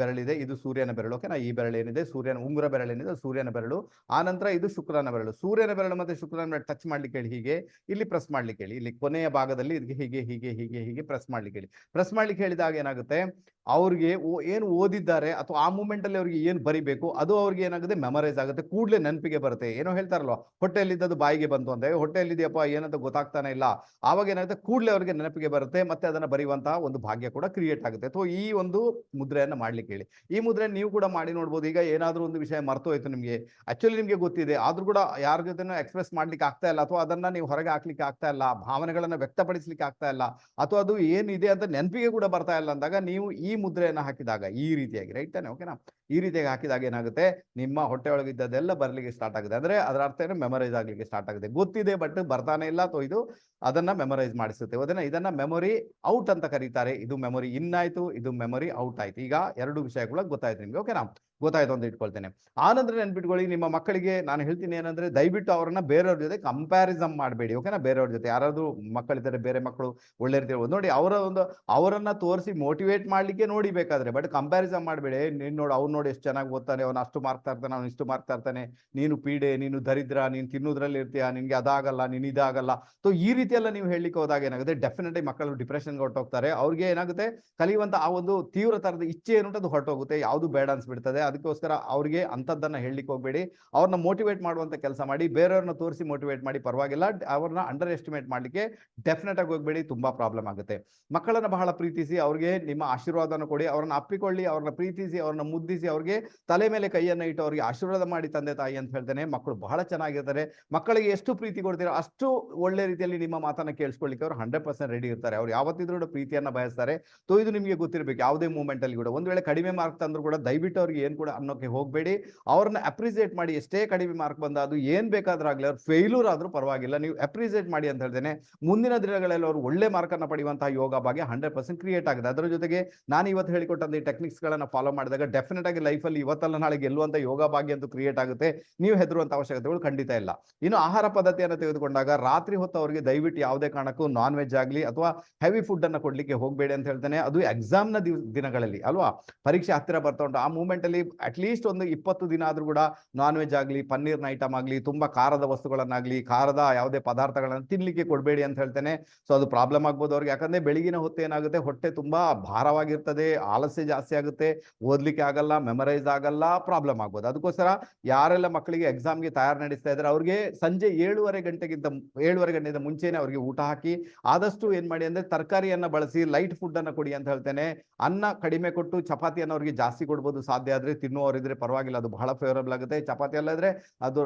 Speaker 1: ಬೆರಳಿದೆ, ಇದು ಸೂರ್ಯನ ಬೆರಳು. ಓಕೆನಾ? ಈ ಬೆರಳು ಏನಿದೆ? ಸೂರ್ಯನ ಉಂಗುರ ಬೆರಳು ಏನಿದೆ ಸೂರ್ಯನ ಬೆರಳು. ಆ ನಂತರ ಇದು ಶುಕ್ರನ ಬೆರಳು. ಸೂರ್ಯನ ಬೆರಳು ಮತ್ತೆ ಶುಕ್ರನ ಬೆರಳು ಟಚ್ ಮಾಡ್ಲಿಕ್ಕೆ ಹೇಳಿ ಹೀಗೆ, ಇಲ್ಲಿ ಪ್ರೆಸ್ ಮಾಡ್ಲಿಕ್ಕೆ ಹೇಳಿ, ಇಲ್ಲಿ ಕೊನೆಯ ಭಾಗದಲ್ಲಿ ಇದಕ್ಕೆ ಹೀಗೆ ಹೀಗೆ ಹೀಗೆ ಹೀಗೆ ಪ್ರೆಸ್ ಮಾಡ್ಲಿಕ್ಕೆ ಹೇಳಿ. ಪ್ರೆಸ್ ಮಾಡ್ಲಿಕ್ಕೆ ಹೇಳಿದಾಗ ಏನಾಗುತ್ತೆ? ಅವ್ರಿಗೆ ಏನು ಓದಿದ್ದಾರೆ ಅಥವಾ ಆ ಮೂಮೆಂಟ್ ಅಲ್ಲಿ ಅವ್ರಿಗೆ ಏನು ಬರಿಬೇಕು, ಅದು ಅವ್ರಿಗೆ ಏನಾಗುತ್ತೆ? ಮೆಮರೈಸ್ ಆಗುತ್ತೆ. ಕೂಡಲೇ ನೆನಪಿಗೆ ಬರುತ್ತೆ. ಏನೋ ಹೇಳ್ತಾರಲ್ವಾ? ಹೊಟ್ಟೆಯಲ್ಲಿದ್ದದು ಬಾಯಿಗೆ ಬಂತು ಅಂದ್ರೆ, ಹೊಟ್ಟೆಯಲ್ಲಿದೆಯಪ್ಪ, ಏನಂತ ಗೊತ್ತಾಗ್ತಾನೆ ಇಲ್ಲ. ಆವಾಗ ಏನಾಗುತ್ತೆ? ಕೂಡಲೇ ಅವ್ರಿಗೆ ನೆನಪಿಗೆ ಬರುತ್ತೆ, ಮತ್ತೆ ಅದನ್ನ ಬರೆಯುವಂತಹ ಒಂದು ಭಾಗ್ಯ ಕೂಡ ಕ್ರಿಯೇಟ್ ಆಗುತ್ತೆ. ಅಥವಾ ಈ ಒಂದು ಮುದ್ರೆಯನ್ನ ಮಾಡ್ಲಿಕ್ಕೆ ಹೇಳಿ. ಈ ಮುದ್ರೆ ನೀವು ಕೂಡ ಮಾಡಿ ನೋಡ್ಬೋದು. ಈಗ ಏನಾದ್ರೂ ಒಂದು ವಿಷಯ ಮರ್ತೋಯ್ತು ನಿಮ್ಗೆ. ಆಕ್ಚುಲಿ ನಿಮ್ಗೆ ಗೊತ್ತಿದೆ. ಗೊತ್ತಿದೆ ಆದ್ರೂ ಕೂಡ ಯಾರ ಜೊತೆನೂ ಎಕ್ಸ್ಪ್ರೆಸ್ ಮಾಡ್ಲಿಕ್ಕೆ ಆಗ್ತಾ ಇಲ್ಲ ಅಥವಾ ಅದನ್ನ ನೀವು ಹೊರಗೆ ಹಾಕ್ಲಿಕ್ಕೆ ಆಗ್ತಾ ಇಲ್ಲ, ಭಾವನೆಗಳನ್ನ ವ್ಯಕ್ತಪಡಿಸ್ಲಿಕ್ಕೆ ಆಗ್ತಾ ಇಲ್ಲ ಅಥವಾ ಅದು ಏನಿದೆ ಅಂತ ನೆನಪಿಗೆ ಕೂಡ ಬರ್ತಾ ಇಲ್ಲ ಅಂದಾಗ ನೀವು ಈ ಮುದ್ರೆಯನ್ನ ಹಾಕಿದಾಗ ಈ ರೀತಿಯಾಗಿ ರೈಟ್ ತಾನೆ? ಓಕೆನಾ ಈ ರೀತಿಯಾಗಿ ಹಾಕಿದಾಗ ಏನಾಗುತ್ತೆ? ನಿಮ್ಮ ಹೊಟ್ಟೆ ಒಳಗಿದ್ದದೆಲ್ಲ ಬರ್ಲಿಕ್ಕೆ ಸ್ಟಾರ್ಟ್ ಆಗುತ್ತೆ. ಅಂದ್ರೆ ಅದರ ಅರ್ಥ ಏನು? ಮೆಮೊರೈಸ್ ಆಗ್ಲಿಕ್ಕೆ ಸ್ಟಾರ್ಟ್ ಆಗುತ್ತೆ. ಗೊತ್ತಿದೆ ಬಟ್ ಬರ್ತಾನೆ ಇಲ್ಲ ಅಥವಾ ಇದು ಅದನ್ನ ಮೆಮೊರೈಸ್ ಮಾಡಿಸುತ್ತೆ. ಅದನ್ನ ಇದನ್ನ ಮೆಮೊರಿ ಔಟ್ ಅಂತ ಕರೀತಾರೆ. ಇದು ಮೆಮೊರಿ ಇನ್ ಆಯ್ತು, ಇದು ಮೆಮೊರಿ ಔಟ್ ಆಯ್ತು. ಈಗ ಎರಡು ವಿಷಯಗಳು ಗೊತ್ತಾಯ್ತು ನಿಮ್ಗೆ. ಓಕೆನಾ? ಗೊತ್ತಾಯ್ತು ಅಂತ ಇಟ್ಕೊಳ್ತೇನೆ. ಆನಂತರ ನೆನ್ಪಿಟ್ಕೊಳ್ಳಿ, ನಿಮ್ಮ ಮಕ್ಕಳಿಗೆ ನಾನು ಹೇಳ್ತೀನಿ ಏನಂದ್ರೆ, ದಯವಿಟ್ಟು ಅವರನ್ನ ಬೇರೆಯವ್ರ ಜೊತೆ ಕಂಪ್ಯಾರಿಸಮ್ ಮಾಡಬೇಡಿ. ಓಕೆನಾ? ಬೇರೆಯವ್ರ ಜೊತೆ. ಯಾರಾದ್ರೂ ಮಕ್ಕಳಿದ್ದಾರೆ ಬೇರೆ ಮಕ್ಕಳು ಒಳ್ಳೆ ರೀತಿ ನೋಡಿ, ಅವರ ಒಂದು, ಅವರನ್ನ ತೋರಿಸಿ ಮೋಟಿವೇಟ್ ಮಾಡ್ಲಿಕ್ಕೆ ನೋಡಿ ಬೇಕಾದ್ರೆ. ಬಟ್ ಕಂಪ್ಯಾರಿಸಮ್ ಮಾಡಬೇಡಿ. ನೀನ್ ನೋಡು ಅವ್ರು ಎಷ್ಟು ಚೆನ್ನಾಗಿ ಓದ್ತಾನೆ, ಅವನು ಅಷ್ಟು ಮಾರ್ಕ್ ಇರ್ತಾನೆ ಅವನು ಇಷ್ಟು ಮಾರ್ಕ್ ಇರ್ತಾನೆ ನೀನು ಪೀಡೆ, ನೀನು ದರಿದ್ರ, ನೀನು ತಿನ್ನೋದ್ರಲ್ಲಿ ಇರ್ತೀಯ, ನಿನ್ಗೆ ಅದಾಗಲ್ಲ, ನೀನು ಇದಾಗಲ್ಲ. ಸೊ ಈ ರೀತಿ ಎಲ್ಲ ನೀವು ಹೇಳಲಿಕ್ಕೆ ಹೋದಾಗ ಏನಾಗುತ್ತೆ? ಡೆಫಿನೆಟ್ಲಿ ಮಕ್ಕಳು ಡಿಪ್ರೆಷನ್ಗೆ ಹೊರಟೋಗ್ತಾರೆ. ಅವ್ರಿಗೆ ಏನಾಗುತ್ತೆ? ಕಲಿಯುವಂತ ಆ ಒಂದು ತೀವ್ರ ತರದ ಇಚ್ಛೆ ಏನುಂಟು ಅದು ಹೊರಟೋಗುತ್ತೆ. ಯಾವುದು ಬೇಡ ಅನ್ಸ್ಬಿಡ್ತದೆ. ಅದಕ್ಕೋಸ್ಕರ ಅವ್ರಿಗೆ ಅಂಥದ್ದನ್ನ ಹೇಳಲಿಕ್ಕೆ ಹೋಗ್ಬೇಡಿ. ಅವ್ರನ್ನ ಮೋಟಿವೇಟ್ ಮಾಡುವಂತ ಕೆಲಸ ಮಾಡಿ, ಬೇರೆಯವ್ರನ್ನ ತೋರಿಸಿ ಮೋಟಿವೇಟ್ ಮಾಡಿ, ಪರವಾಗಿಲ್ಲ. ಅವ್ರನ್ನ ಅಂಡರ್ ಎಸ್ಟಿಮೇಟ್ ಮಾಡ್ಲಿಕ್ಕೆ ಡೆಫಿನೆಟ್ ಆಗಿ ಹೋಗ್ಬೇಡಿ, ತುಂಬಾ ಪ್ರಾಬ್ಲಮ್ ಆಗುತ್ತೆ. ಮಕ್ಕಳನ್ನ ಬಹಳ ಪ್ರೀತಿಸಿ, ಅವ್ರಿಗೆ ನಿಮ್ಮ ಆಶೀರ್ವಾದನ ಕೊಡಿ, ಅವ್ರನ್ನ ಅಪ್ಪಿಕೊಳ್ಳಿ, ಅವ್ರನ್ನ ಪ್ರೀತಿಸಿ, ಅವ್ರನ್ನ ಮುದ್ದಿಸಿ ಅವ್ರಿಗೆ, ತಲೆ ಮೇಲೆ ಕೈಯನ್ನ ಇಟ್ಟು ಅವ್ರಿಗೆ ಆಶೀರ್ವಾದ ಮಾಡಿ ತಂದೆ ತಾಯಿ ಅಂತ ಹೇಳ್ತೇನೆ. ಮಕ್ಕಳು ಬಹಳ ಚೆನ್ನಾಗಿರ್ತಾರೆ. ಮಕ್ಕಳಿಗೆ ಎಷ್ಟು ಪ್ರೀತಿ ಕೊಡ್ತೀರೋ ಅಷ್ಟು ಒಳ್ಳೆ ರೀತಿಯಲ್ಲಿ ನಿಮ್ಮ ಮಾತನ್ನ ಕೇಳಿಸ್ಕೊಳ್ಳಿಕ್ಕೆ ಅವ್ರು ಹಂಡ್ರೆಡ್ ಪರ್ಸೆಂಟ್ ರೆಡಿ ಇರ್ತಾರೆ. ಅವ್ರು ಯಾವತ್ತಿದ್ರೂ ಕೂಡ ಪ್ರೀತಿಯನ್ನ ಬಯಸ್ತಾರೆ. ಸೊ ಇದು ನಿಮಗೆ ಗೊತ್ತಿರಬೇಕು. ಯಾವುದೇ ಮೂಮೆಂಟ್ ಅಲ್ಲಿ ಕೂಡ. ಒಂದ್ ವೇಳೆ ಕಡಿಮೆ ಮಾರ್ಕ್ ತಂದ್ರು ಕೂಡ ದಯವಿಟ್ಟು ಅವ್ರಿಗೆ ಏನು ಕೂಡ ಅನ್ನೋಕೆ ಹೋಗಬೇಡಿ. ಅವ್ರನ್ನ ಅಪ್ರಿಸಿಯೇಟ್ ಮಾಡಿ ಎಷ್ಟೇ ಕಡಿಮೆ ಮಾರ್ಕ್ ಬಂದ ಅದು ಏನ್ ಬೇಕಾದ್ರೂ ಆಗಲಿ ಅವ್ರು ಫೇಲ್ಯೂರ್ ಆದ್ರೂ ಪರವಾಗಿಲ್ಲ. ನೀವು ಅಪ್ರಿಸಿಯೇಟ್ ಮಾಡಿ ಅಂತ ಹೇಳ್ತೇನೆ. ಮುಂದಿನ ದಿನಗಳಲ್ಲಿ ಅವರು ಒಳ್ಳೆ ಮಾರ್ಕ್ ಅನ್ನ ಪಡೆಯುವಂತಹ ಯೋಗ ಬಗ್ಗೆ ಹಂಡ್ರೆಡ್ ಪರ್ಸೆಂಟ್ ಕ್ರಿಯೇಟ್ ಆಗಿದೆ ಅದರ ಜೊತೆಗೆ ನಾನು ಇವತ್ತು ಹೇಳಿಕೊಟ್ಟಂತ ಈ ಟೆಕ್ನಿಕ್ಸ್ ಗಳನ್ನ ಫಾಲೋ ಮಾಡಿದಾಗ ಡೆಫಿನೆಟ್ ಲೈಫಲ್ಲಿ ಇವತ್ತಲ್ಲ ನಾಳೆ ಗೆಲ್ಲುವಂತ ಯೋಗ ಭಾಗ್ಯ ಅಂತೂ ಕ್ರಿಯೇಟ್ ಆಗುತ್ತೆ. ನೀವು ಹೆದರುವಂತ ಅವಶ್ಯಕತೆಗಳು ಖಂಡಿತ ಇಲ್ಲ. ಇನ್ನು ಆಹಾರ ಪದ್ಧತಿಯನ್ನು ತೆಗೆದುಕೊಂಡಾಗ ರಾತ್ರಿ ಹೊತ್ತು ಅವರಿಗೆ ದಯವಿಟ್ಟು ಯಾವುದೇ ಕಾರಣಕ್ಕೂ ನಾನ್ ವೆಜ್ ಆಗಲಿ ಅಥವಾ ಹೆವಿ ಫುಡ್ ಅನ್ನ ಕೊಡ್ಲಿಕ್ಕೆ ಹೋಗಬೇಡಿ ಅಂತ ಹೇಳ್ತೇನೆ. ಅದು ಎಕ್ಸಾಮ್ನ ದಿನಗಳಲ್ಲಿ, ಅಲ್ವಾ? ಪರೀಕ್ಷೆ ಹತ್ತಿರ ಬರ್ತಾ ಉಂಟು. ಆ ಮೂಮೆಂಟ್ ಅಲ್ಲಿ ಅಟ್ಲೀಸ್ಟ್ ಒಂದು ಇಪ್ಪತ್ತು ದಿನ ಆದ್ರೂ ಕೂಡ ನಾನ್ ವೆಜ್ ಆಗಲಿ, ಪನ್ನೀರ್ನ ಐಟಮ್ ಆಗಲಿ, ತುಂಬಾ ಖಾರದ ವಸ್ತುಗಳನ್ನಾಗ್ಲಿ, ಖಾರದ ಯಾವುದೇ ಪದಾರ್ಥಗಳನ್ನ ತಿನ್ಲಿಕ್ಕೆ ಕೊಡಬೇಡಿ ಅಂತ ಹೇಳ್ತೇನೆ. ಸೊ ಅದು ಪ್ರಾಬ್ಲಮ್ ಆಗ್ಬೋದು ಅವ್ರಿಗೆ. ಯಾಕಂದ್ರೆ ಬೆಳಗಿನ ಹೊತ್ತು ಏನಾಗುತ್ತೆ? ಹೊಟ್ಟೆ ತುಂಬಾ ಭಾರವಾಗಿರ್ತದೆ, ಆಲಸ್ಯ ಜಾಸ್ತಿ ಆಗುತ್ತೆ. ಓದ್ಲಿಕ್ಕೆ ಆಗಲ್ಲ ಮೆಮರೈಸ್ ಆಗಲ್ಲ ಪ್ರಾಬ್ಲಮ್ ಆಗ್ಬೋದು. ಅದಕ್ಕೋಸ್ಕರ ಯಾರೆಲ್ಲ ಮಕ್ಕಳಿಗೆ ಎಕ್ಸಾಮ್ಗೆ ತಯಾರು ನಡೆಸ್ತಾ ಇದ್ದಾರೆ, ಅವ್ರಿಗೆ ಸಂಜೆ ಏಳುವರೆ ಗಂಟೆಗಿಂತ ಏಳುವರೆ ಗಂಟೆಯಿಂದ ಮುಂಚೆನೆ ಅವ್ರಿಗೆ ಊಟ ಹಾಕಿ, ಆದಷ್ಟು ಏನ್ ಮಾಡಿ ಅಂದ್ರೆ ತರಕಾರಿಯನ್ನ ಬಳಸಿ ಲೈಟ್ ಫುಡ್ ಅನ್ನ ಕೊಡಿ ಅಂತ ಹೇಳ್ತೇನೆ. ಅನ್ನ ಕಡಿಮೆ ಕೊಟ್ಟು ಚಪಾತಿಯನ್ನು ಅವ್ರಿಗೆ ಜಾಸ್ತಿ ಕೊಡ್ಬೋದು, ಸಾಧ್ಯ ಆದ್ರೆ ತಿನ್ನುವವರಿದ್ರೆ ಪರವಾಗಿಲ್ಲ, ಅದು ಬಹಳ ಫೇವರಬಲ್ ಆಗುತ್ತೆ. ಚಪಾತಿ ಎಲ್ಲ ಇದ್ರೆ ಅದು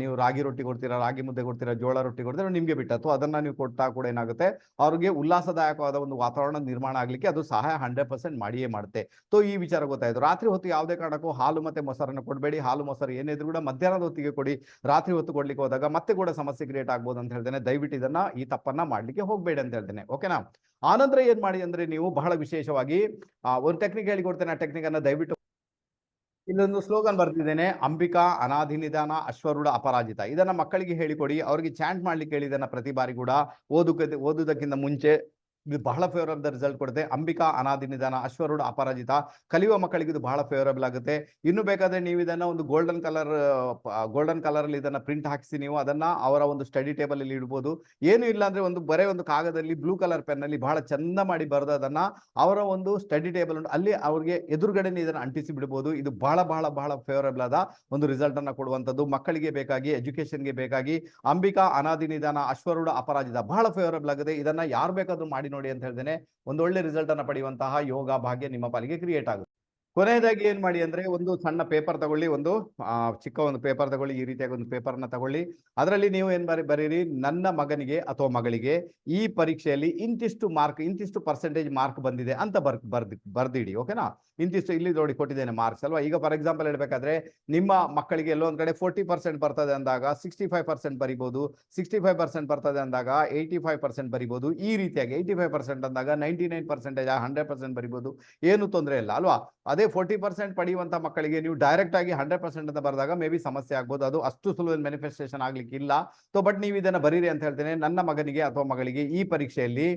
Speaker 1: ನೀವು ರಾಗಿ ರೊಟ್ಟಿ ಕೊಡ್ತೀರಾ, ರಾಗಿ ಮುದ್ದೆ ಕೊಡ್ತೀರಾ, ಜೋಳ ರೊಟ್ಟಿ ಕೊಡ್ತೀರಾ, ನಿಮ್ಗೆ ಬಿಟ್ಟತ್ತು ಅದನ್ನ ನೀವು ಕೊಡ್ತಾ ಕೂಡ ಏನಾಗುತ್ತೆ, ಅವ್ರಿಗೆ ಉಲ್ಲಾಸದಾಯಕವಾದ ಒಂದು ವಾತಾವರಣ ನಿರ್ಮಾಣ ಆಗ್ಲಿಕ್ಕೆ ಅದು ಸಹಾಯ ಹಂಡ್ರೆಡ್ ಪರ್ಸೆಂಟ್ ಮಾಡಿಯೇ ಮಾಡುತ್ತೆ. ಸೊ ಈ ವಿಚಾರ ಗೊತ್ತಾಯ್ತು. ರಾತ್ರಿ ಹೊತ್ತು ಯಾವುದೇ ಕಾರಣಕ್ಕೂ ಹಾಲು ಮತ್ತೆ ಮೊಸರನ್ನು ಕೊಡಬೇಡಿ. ಹಾಲು, ಮೊಸರು ಏನಿದ್ರು ಕೂಡ ಮಧ್ಯಾಹ್ನದ ಹೊತ್ತಿಗೆ ಕೊಡಿ. ರಾತ್ರಿ ಹೊತ್ತು ಕೊಡ್ಲಿಕ್ಕೆ ಹೋದಾಗ ಮತ್ತೆ ಕೂಡ ಸಮಸ್ಯೆ ಕ್ರಿಯೇಟ್ ಆಗ್ಬೋದು ಅಂತ ಹೇಳ್ತೇನೆ. ದಯವಿಟ್ಟು ಇದನ್ನ ಈ ತಪ್ಪನ್ನ ಮಾಡ್ಲಿಕ್ಕೆ ಹೋಗಬೇಡಿ ಅಂತ ಹೇಳ್ತೇನೆ. ಓಕೆನಾ ಆನಂತರ ಏನ್ ಮಾಡಿ ಅಂದ್ರೆ ನೀವು ಬಹಳ ವಿಶೇಷವಾಗಿ ಒಂದು ಟೆಕ್ನಿಕ್ ಹೇಳಿಕೊಡ್ತೇನೆ ಆ ಟೆಕ್ನಿಕ್ ಅನ್ನ ದಯವಿಟ್ಟು ಇಲ್ಲೊಂದು ಸ್ಲೋಗನ್ ಬರ್ತಿದ್ದೇನೆ ಅಂಬಿಕಾ, ಅನಾಧಿ ನಿಧಾನ, ಅಶ್ವರೂಢ, ಅಪರಾಜಿತ. ಇದನ್ನ ಮಕ್ಕಳಿಗೆ ಹೇಳಿಕೊಡಿ. ಅವರಿಗೆ ಚಾಂಟ್ ಮಾಡ್ಲಿಕ್ಕೆ ಹೇಳಿ ಪ್ರತಿ ಬಾರಿ ಕೂಡ. ಓದುಕ ಓದುವುದಕ್ಕಿಂತ ಮುಂಚೆ ಇದು ಬಹಳ ಫೇವರಬಲ್ ರಿಸಲ್ಟ್ ಕೊಡುತ್ತೆ. ಅಂಬಿಕಾ, ಅನಾದಿ ನಿಧಾನ, ಅಶ್ವರೂಢ, ಅಪರಾಜಿತ, ಕಲಿಯುವ ಮಕ್ಕಳಿಗೆ ಇದು ಬಹಳ ಫೇವರಬಲ್ ಆಗುತ್ತೆ. ಇನ್ನು ಬೇಕಾದ್ರೆ ನೀವು ಇದನ್ನ ಒಂದು ಗೋಲ್ಡನ್ ಕಲರ್ ಗೋಲ್ಡನ್ ಕಲರ್ ಅಲ್ಲಿ ಇದನ್ನ ಪ್ರಿಂಟ್ ಹಾಕಿಸಿ ನೀವು ಅದನ್ನ ಅವರ ಒಂದು ಸ್ಟಡಿ ಟೇಬಲ್ ಅಲ್ಲಿ ಇಡಬಹುದು ಏನು ಇಲ್ಲ ಅಂದ್ರೆ ಒಂದು ಬರೇ ಒಂದು ಕಾಗದಲ್ಲಿ ಬ್ಲೂ ಕಲರ್ ಪೆನ್ ಅಲ್ಲಿ ಬಹಳ ಚಂದ ಮಾಡಿ ಬರೆದದನ್ನ ಅವರ ಒಂದು ಸ್ಟಡಿ ಟೇಬಲ್ ಅಲ್ಲಿ ಅವ್ರಿಗೆ ಎದುರುಗಡೆನೆ ಇದನ್ನ ಅಂಟಿಸಿ ಬಿಡಬಹುದು ಇದು ಬಹಳ ಬಹಳ ಬಹಳ ಫೇವರಬಲ್ ಆದ ಒಂದು ರಿಸಲ್ಟ್ ಅನ್ನ ಕೊಡುವಂತದ್ದು ಮಕ್ಕಳಿಗೆ ಬೇಕಾಗಿ ಎಜುಕೇಶನ್ಗೆ ಬೇಕಾಗಿ ಅಂಬಿಕಾ, ಅನಾದಿ ನಿಧಾನ, ಅಶ್ವರೂಢ, ಅಪರಾಜಿತ ಬಹಳ ಫೇವರಬಲ್ ಆಗಿದೆ ಇದನ್ನ ಯಾರು ಬೇಕಾದ್ರೂ ಮಾಡಿ ನೋಡಿ ಅಂತ ಹೇಳ್ತೇನೆ ಒಂದು ಒಳ್ಳೆ ರಿಸಲ್ಟ್ ಅನ್ನ ಪಡೆಯುವಂತಹ ಯೋಗ ಭಾಗ್ಯ ನಿಮ್ಮ ಪಾಲಿಗೆ ಕ್ರಿಯೇಟ್ ಆಗುತ್ತೆ. ಕೊನೆಯದಾಗಿ ಏನ್ ಮಾಡಿ ಅಂದ್ರೆ ಒಂದು ಸಣ್ಣ ಪೇಪರ್ ತಗೊಳ್ಳಿ, ಒಂದು ಚಿಕ್ಕ ಒಂದು ಪೇಪರ್ ತಗೊಳ್ಳಿ, ಈ ರೀತಿಯಾಗಿ ಒಂದು ಪೇಪರ್ನ ತಗೊಳ್ಳಿ. ಅದರಲ್ಲಿ ನೀವು ಏನ್ ಬರಿ, ಬರೀರಿ, ನನ್ನ ಮಗನಿಗೆ ಅಥವಾ ಮಗಳಿಗೆ ಈ ಪರೀಕ್ಷೆಯಲ್ಲಿ ಇಂತಿಷ್ಟು ಮಾರ್ಕ್ ಇಂತಿಷ್ಟು ಪರ್ಸೆಂಟೇಜ್ ಮಾರ್ಕ್ ಬಂದಿದೆ ಅಂತ ಬರ್, ಬರ್ದು, ಬರ್ದಿಡಿ ಓಕೆನಾ ಇಂತಿಷ್ಟು ಇಲ್ಲಿ ನೋಡಿ ಕೊಟ್ಟಿದ್ದೇನೆ ಮಾರ್ಕ್ಸ್ ಅಲ್ವಾ? ಈಗ ಫಾರ್ ಎಕ್ಸಾಂಪಲ್ ಹೇಳ್ಬೇಕಾದ್ರೆ ನಿಮ್ಮ ಮಕ್ಕಳಿಗೆ ಎಲ್ಲೊಂದ್ ಕಡೆ ಫೋರ್ಟಿ ಪರ್ಸೆಂಟ್ ಬರ್ತದೆ ಅಂದಾಗ ಸಿಕ್ಸ್ಟಿ ಫೈವ್ ಪರ್ಸೆಂಟ್ ಬರಿಬಹುದು ಸಿಕ್ಸ್ಟಿ ಫೈವ್ ಪರ್ಸೆಂಟ್ ಬರ್ತದೆ ಅಂದಾಗ ಏಯ್ಟಿ ಫೈವ್ ಪರ್ಸೆಂಟ್ ಬರಿಬಹುದು ಈ ರೀತಿಯಾಗಿ ಏಯ್ಟಿ ಫೈವ್ ಪರ್ಸೆಂಟ್ ಅಂದಾಗ ninety nine percentage hundred percent ಬರಿಬಹುದು ಏನು ತೊಂದರೆ ಇಲ್ಲ, ಅಲ್ವಾ? ಅದೇ ಫೋರ್ಟಿ ಪರ್ಸೆಂಟ್ ಪಡೆಯುವಂತ ಮಕ್ಕಳಿಗೆ ನೀವು ಡೈರೆಕ್ಟ್ ಆಗಿ ಹಂಡ್ರೆಡ್ ಪರ್ಸೆಂಟ್ ಅಂತ ಬರೆದಾಗ ಮೇ ಬಿ ಸಮಸ್ಯೆ ಆಗ್ಬೋದು. ಅದು ಅಷ್ಟು ಸುಲಭ ಮ್ಯಾನಿಫೆಸ್ಟೇಷನ್ ಆಗ್ಲಿಕ್ಕಿಲ್ಲ. ಸೊ ಬಟ್ ನೀವು ಇದನ್ನ ಬರೀರಿ ಅಂತ ಹೇಳ್ತೇನೆ. ನನ್ನ ಮಗನಿಗೆ ಅಥವಾ ಮಗಳಿಗೆ ಈ ಪರೀಕ್ಷೆಯಲ್ಲಿ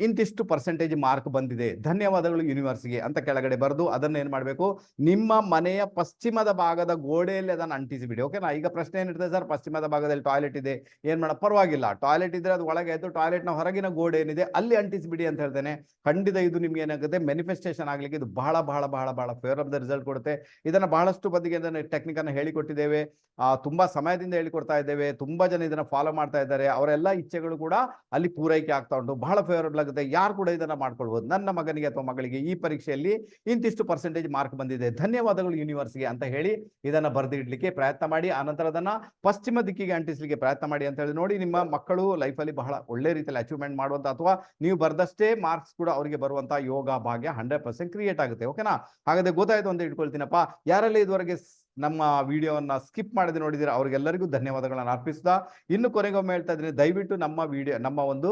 Speaker 1: ಇಂತಿಷ್ಟು ಪರ್ಸೆಂಟೇಜ್ ಮಾರ್ಕ್ ಬಂದಿದೆ. ಧನ್ಯವಾದಗಳು ಯೂನಿವರ್ಸಿಗೆ ಅಂತ ಕೆಳಗಡೆ ಬರೆದು ಅದನ್ನ ಏನ್ ಮಾಡ್ಬೇಕು? ನಿಮ್ಮ ಮನೆಯ ಪಶ್ಚಿಮದ ಭಾಗದ ಗೋಡೆಯಲ್ಲಿ ಅದನ್ನ ಅಂಟಿಸಿಬಿಡಿ ಓಕೆನಾ ಈಗ ಪ್ರಶ್ನೆ ಏನಿರ್ತದೆ ಸರ್? ಪಶ್ಚಿಮದ ಭಾಗದಲ್ಲಿ ಟಾಯ್ಲೆಟ್ ಇದೆ. ಏನ್ ಮಾಡೋ, ಪರವಾಗಿಲ್ಲ. ಟಾಯ್ಲೆಟ್ ಇದ್ರೆ ಅದು ಒಳಗೆ ಆಯ್ತು ಟಾಯ್ಲೆಟ್ನ ಹೊರಗಿನ ಗೋಡೆ ಏನಿದೆ, ಅಲ್ಲಿ ಅಂಟಿಸಿಬಿಡಿ ಅಂತ ಹೇಳ್ತೇನೆ. ಖಂಡಿತ ಇದು ನಿಮ್ಗೆ ಏನಾಗುತ್ತೆ? ಮೆನಿಫೆಸ್ಟೇಷನ್ ಆಗ್ಲಿಕ್ಕೆ ಇದು ಬಹಳ ಬಹಳ ಬಹಳ ಬಹಳ ಫೇವರ್ ಆಫ್ ದ ರಿಸಲ್ಟ್ ಕೊಡುತ್ತೆ. ಇದನ್ನ ಬಹಳಷ್ಟು ಬದಿಗೆ ಟೆಕ್ನಿಕ್ ಅನ್ನ ಹೇಳಿಕೊಟ್ಟಿದ್ದೇವೆ. ಆ, ತುಂಬಾ ಸಮಯದಿಂದ ಹೇಳಿಕೊಡ್ತಾ ಇದ್ದೇವೆ. ತುಂಬಾ ಜನ ಇದನ್ನ ಫಾಲೋ ಮಾಡ್ತಾ ಇದ್ದಾರೆ. ಅವರೆಲ್ಲ ಇಚ್ಛೆಗಳು ಕೂಡ ಅಲ್ಲಿ ಪೂರೈಕೆ ಆಗ್ತಾ ಉಂಟು. ಬಹಳ ಫೇವರಬಲ್ ಆಗುತ್ತೆ ಯಾರು ಕೂಡ ಇದನ್ನ ಮಾಡ್ಕೊಳ್ಬೋದು. ನನ್ನ ಮಗನಿಗೆ ಅಥವಾ ಮಗಳಿಗೆ ಈ ಪರೀಕ್ಷೆಯಲ್ಲಿ ಇಂತಿಷ್ಟು ಪರ್ಸೆಂಟೇಜ್ ಮಾರ್ಕ್ ಬಂದಿದೆ. ಧನ್ಯವಾದಗಳು ಯೂನಿವರ್ಸ್ಗೆ ಅಂತ ಹೇಳಿ ಇದನ್ನ ಬರೆದಿಡ್ಲಿಕ್ಕೆ ಪ್ರಯತ್ನ ಮಾಡಿ. ಆನಂತರ ಅದನ್ನ ಪಶ್ಚಿಮ ದಿಕ್ಕಿಗೆ ಅಂಟಿಸ್ಲಿಕ್ಕೆ ಪ್ರಯತ್ನ ಮಾಡಿ ಅಂತ ಹೇಳಿ ನೋಡಿ ನಿಮ್ಮ ಮಕ್ಕಳು ಲೈಫಲ್ಲಿ ಬಹಳ ಒಳ್ಳೆ ರೀತಿಯಲ್ಲಿ ಅಚೀವ್ಮೆಂಟ್ ಮಾಡುವಂತ ಅಥವಾ ನೀವು ಬರ್ದಷ್ಟೇ ಮಾರ್ಕ್ಸ್ ಕೂಡ ಅವರಿಗೆ ಬರುವಂತ ಯೋಗ, ಭಾಗ್ಯ ಹಂಡ್ರೆಡ್ ಪರ್ಸೆಂಟ್ ಕ್ರಿಯೇಟ್ ಆಗುತ್ತೆ. ಓಕೆನಾ ಹಾಗಾದ್ರೆ ಗೊತ್ತಾಯ್ತು ಅಂತ ಇಟ್ಕೊಳ್ತೀನಪ್ಪ. ಯಾರೆಲ್ಲ ಇದುವರೆಗೆ ನಮ್ಮ ವಿಡಿಯೋವನ್ನ ಸ್ಕಿಪ್ ಮಾಡಿದ್ರೆ ನೋಡಿದಿರ ಅವ್ರಿಗೆಲ್ಲರಿಗೂ ಧನ್ಯವಾದಗಳನ್ನ ಅರ್ಪಿಸ್ತಾ ಇನ್ನು ಕೊನೆಗೊಮ್ಮೆ ಹೇಳ್ತಾ ಇದ್ದೀನಿ. ದಯವಿಟ್ಟು ನಮ್ಮ ವಿಡಿಯೋ, ನಮ್ಮ ಒಂದು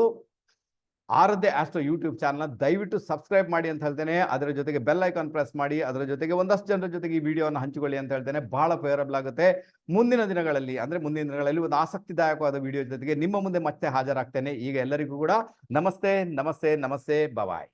Speaker 1: ಆರದ್ದೇ ಆಸ್ಟ್ರೋ ಯೂಟ್ಯೂಬ್ ಚಾನಲ್ ದಯವಿಟ್ಟು ಸಬ್ಸ್ಕ್ರೈಬ್ ಮಾಡಿ ಅಂತ ಹೇಳ್ತೇನೆ. ಅದರ ಜೊತೆಗೆ ಬೆಲ್ ಐಕಾನ್ ಪ್ರೆಸ್ ಮಾಡಿ. ಅದರ ಜೊತೆಗೆ ಒಂದಷ್ಟು ಜನರ ಜೊತೆಗೆ ಈ ವಿಡಿಯೋನ ಹಂಚಿಕೊಳ್ಳಿ ಅಂತ ಹೇಳ್ತೇನೆ. ಬಹಳ ಫೇವರಬಲ್ ಆಗುತ್ತೆ. ಮುಂದಿನ ದಿನಗಳಲ್ಲಿ, ಅಂದ್ರೆ ಮುಂದಿನ ದಿನಗಳಲ್ಲಿ ಒಂದು ಆಸಕ್ತಿದಾಯಕವಾದ ವಿಡಿಯೋ ಜೊತೆಗೆ ನಿಮ್ಮ ಮುಂದೆ ಮತ್ತೆ ಹಾಜರಾಗ್ತೇನೆ. ಈಗ ಎಲ್ಲರಿಗೂ ಕೂಡ ನಮಸ್ತೆ ನಮಸ್ತೆ ನಮಸ್ತೆ. ಬಾಯ್